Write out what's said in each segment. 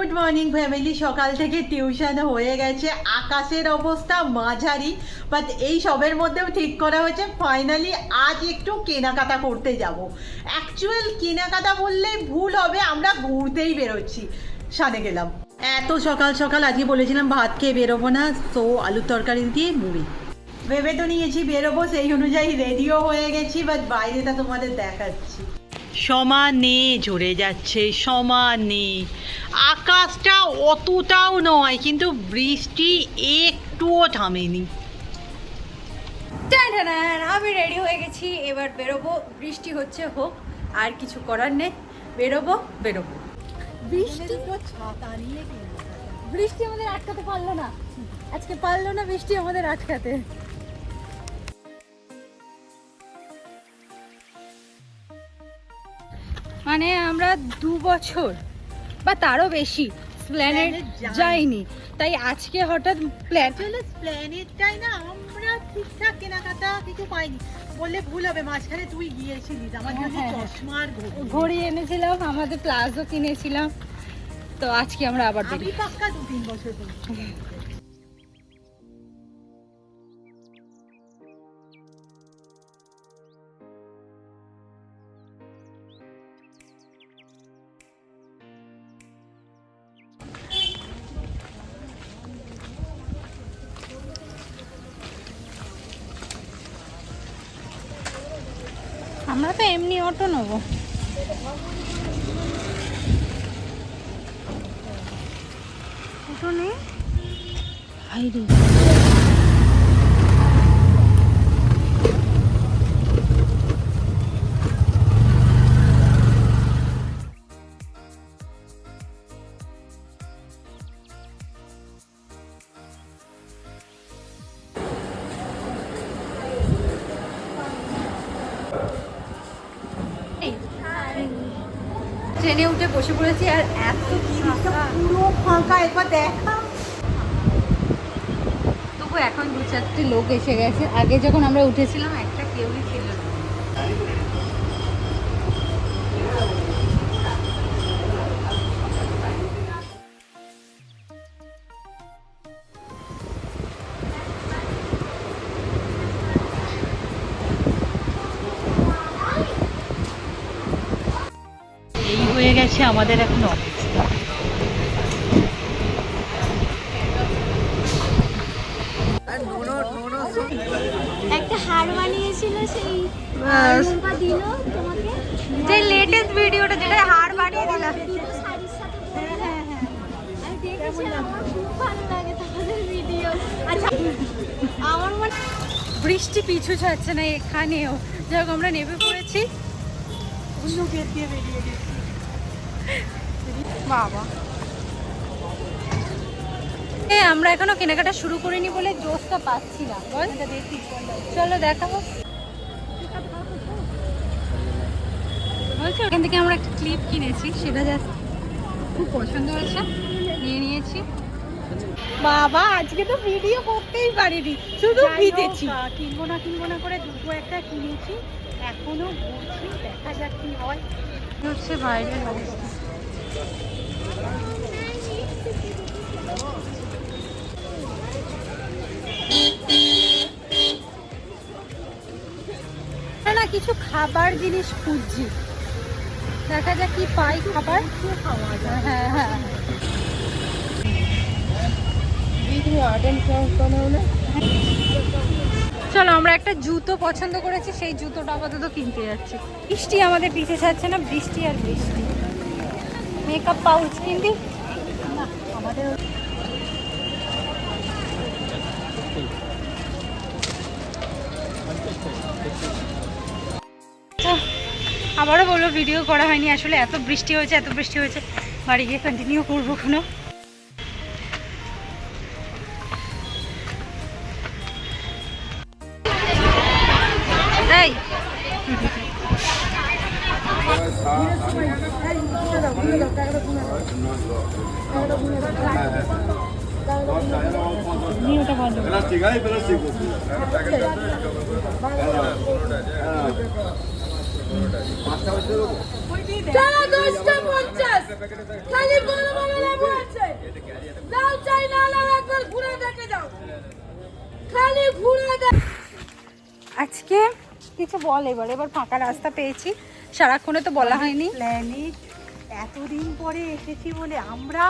Good morning family সকাল থেকে tuition হয়ে গেছে। আকাশের অবস্থা মাঝারি বাট এই সবের মধ্যেও ঠিক করা হয়েছে। ফাইনালি আজ একটু কেনাকাটা করতে যাব। অ্যাকচুয়াল কেনাকাটা বললে ভুল হবে, আমরা ঘুরতেই বেরোচ্ছি। সানে গেলাম। এত সকাল সকাল আজকে বলেছিলাম ভাত খেয়ে বেরোবো না তো আলুর তরকারি দিয়ে মুড়ি। ভেবে তো নিয়েছি বেরোবো, সেই অনুযায়ী রেডিও হয়ে গেছি বাট বাইরেটা তোমাদের দেখাচ্ছি। সমানে ঝরে যাচ্ছে সমানে। আকাশটা অতটাও নয় কিন্তু বৃষ্টি একটুও থামেনি। আমি রেডি হয়ে গেছি এবার বেরোবো। বৃষ্টি হচ্ছে হোক আর কিছু করার নেই। বেরোবো বেরোবো। বৃষ্টি? বৃষ্টি আমাদের আটকাতে পারল না। আজকে পারল না বৃষ্টি আমাদের আটকাতে। মানে আমরা দু বছর বা তারও বেশি প্ল্যানেট যাইনি। তাই আজকে হঠাৎ প্ল্যান প্ল্যানেটটাই না আমরা ঠিকঠাক কেনাকাটা কিছু পাইনি। বললে ভুল হবে মাঝখানে তুই গিয়েছিলিস আমার জন্য হ্যাঁ, হ্যাঁ। চশমার ঘড়ি। এনেছিলাম আমাদের প্লাজো কিনেছিলাম। তো আজকে আমরা আবার আমি পাক্কা দু তিন বছর আমরা তো এমনি অটো নেব। অটো নেই? ট্রেনে উঠে বসে পড়েছি আর এত। পুরো ফাঁকা, একবার দেখা তবু এখন দু চারটে লোক এসে গেছে আগে যখন আমরা উঠেছিলাম, একটা কেউই হয়ে গেছে আমাদের এখন অবস্থা একটা হার বানিয়েছিল সেই দিল তোমাকে। যে লেটেস্ট ভিডিওটা যেটা হার বানিয়ে দিলাম দুটো শাড়ির সাথে হ্যাঁ হ্যাঁ হ্যাঁ আমি দেখেছি আমার খুব ভালো লাগে তোমাদের ভিডিও আচ্ছা মনে বৃষ্টি পিছু ছাড়ছে না এখানেও। যাক আমরা নেমে পড়েছি। দিয়ে বেরিয়ে গেছি। বাবা। এ আমরা এখনও কেনাকাটা শুরু করিনি বলে জোশটা পাচ্ছি না। বল। চলো দেখাবো। বলছো এখান থেকে আমরা একটা ক্লিপ কিনেছি সেটা যা খুব পছন্দ হয়েছে নিয়ে নিয়েছি। বাবা আজকে তো ভিডিও করতেই পারিনি শুধু হোক, ভিজেছি। কিনবো না কিনবো না করে দুটো একটা কিনেছি এখনও ঘুরছি দেখা যাক কি হয়। হচ্ছে বাইরের অবস্থা। না, কিছু খাবার জিনিস খুঁজছি। দেখা যাক কি পাই খাবার। যায় হ্যাঁ হ্যাঁ। চলো আমরা একটা জুতো পছন্দ করেছি সেই জুতোটা আপাতত কিনতে যাচ্ছি। বৃষ্টি আমাদের পিছে ছাড়ছে না বৃষ্টি আর বৃষ্টি। মেকআপ পাউচ কিনবি? আবারও বলব ভিডিও করা হয়নি। আসলে এত বৃষ্টি হয়েছে, এত বৃষ্টি হয়েছে। বাড়ি গিয়ে কন্টিনিউ করব কোনো এই দশটা পঞ্চাশ, খালি লেবু আছে। চাই না একবার ঘুরে দেখে যাও। খালি ঘুরে আজকে কিছু বল এবার এবার ফাঁকা রাস্তা পেয়েছি। সারাক্ষণে তো বলা হয়নি। প্ল্যানেট এতদিন পরে এসেছি বলে আমরা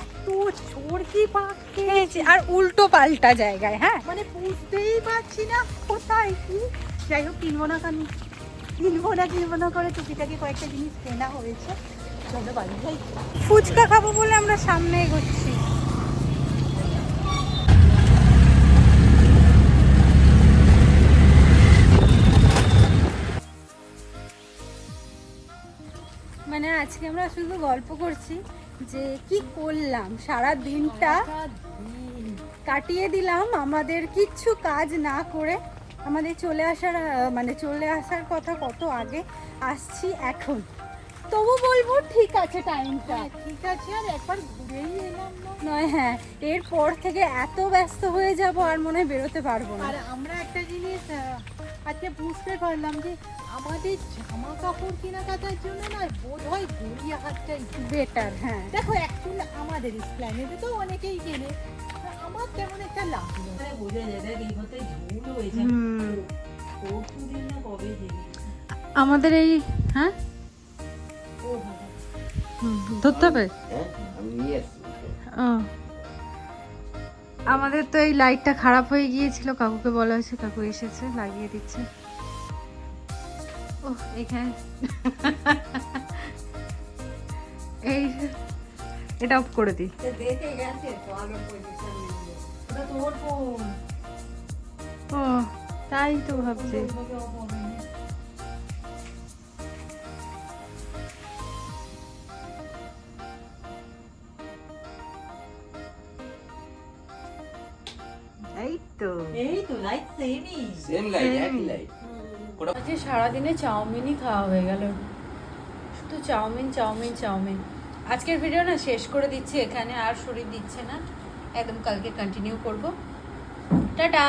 এত চোরকি পাক পেয়েছি আর উল্টো পাল্টা জায়গায় হ্যাঁ? মানে বুঝতেই পারছি না কোথায় কি। যাই হোক কিনবো না কেন। কিনবো না কিনবো না করে টুকিটাকি কয়েকটা জিনিস কেনা হয়েছে। চলো বাড়ি যাই। ফুচকা খাব বলে আমরা সামনে এগোচ্ছি। আজকে আমরা শুধু গল্প করছি যে কি করলাম সারা দিনটা কাটিয়ে দিলাম আমাদের কিচ্ছু কাজ না করে আমাদের চলে আসার মানে চলে আসার কথা কত আগে আসছি এখন। তবু বলব ঠিক আছে টাইমটা হ্যাঁ, ঠিক আছে আর একবার ঘুরেই এলাম নয় হ্যাঁ এরপর থেকে এত ব্যস্ত হয়ে যাব আর মনে হয় বেরোতে পারব না। আর আমরা একটা জিনিস আজকে বুঝতে পারলাম যে আমাদের জামা কাপড় কেনাকাটার জন্য না বোধ হয় গড়িয়াহাটটাই বেটার হ্যাঁ। দেখো অ্যাকচুয়ালি আমাদের প্ল্যানেটে তো অনেকেই কেনে। আমার তেমন একটা লাগল বোঝা যায় দেখ এই কথায় ঝুল হয়েছে হুম। পরশু দিন না কবে আমাদের এই হ্যাঁ? ধরতে হবে? হ্যাঁ আমি নিয়ে আসছি। আমাদের তো এই লাইটটা খারাপ হয়ে গিয়েছিল কাকুকে বলা হয়েছে কাকু এসেছে লাগিয়ে দিচ্ছে। ও এখানে। এই এটা অফ করে দিই। ও তাই তো ভাবছি। তো। এই তো লাইট সেমই সেম লাইট একই লাইট আজকে সারাদিনে চাউমিনই খাওয়া হয়ে গেল। শুধু চাউমিন চাউমিন চাউমিন। আজকের ভিডিও না শেষ করে দিচ্ছি এখানে আর শরীর দিচ্ছে না। একদম কালকে কন্টিনিউ করব। টাটা!